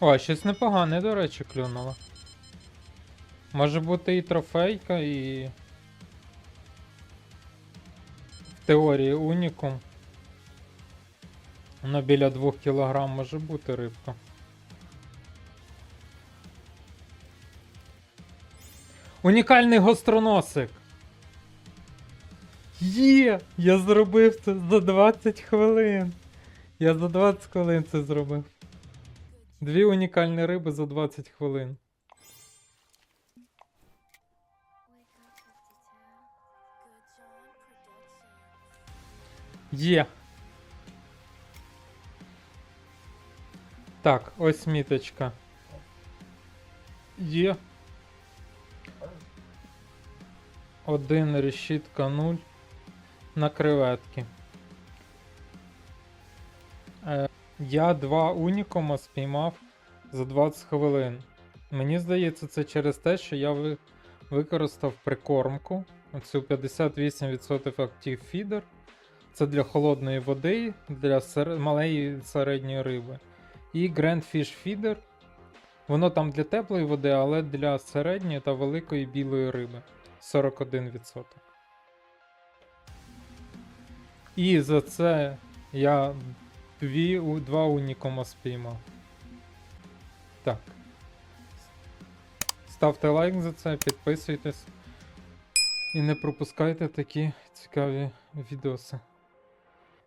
О, щось непогане, до речі, клюнуло. Може бути і трофейка, і. В теорії унікум. Ну, біля 2 кг може бути рибка. Унікальний гостроносик. Є! Я зробив це за 20 хвилин. Я за 20 хвилин це зробив. Дві унікальні риби за 20 хвилин. Є. Так, ось міточка. Є. Один решітка 0 на креветки. Е, я два унікома спіймав за 20 хвилин. Мені здається, це через те, що я ви... використав прикормку. Оцю 58% Active Feeder. Це для холодної води, для сер... малої середньої риби. І Grand Fish Feeder. Воно там для теплої води, але для середньої та великої білої риби. 41%. І за це я дві, два унікома спіймав. Так. Ставте лайк за це, підписуйтесь. І не пропускайте такі цікаві відоси.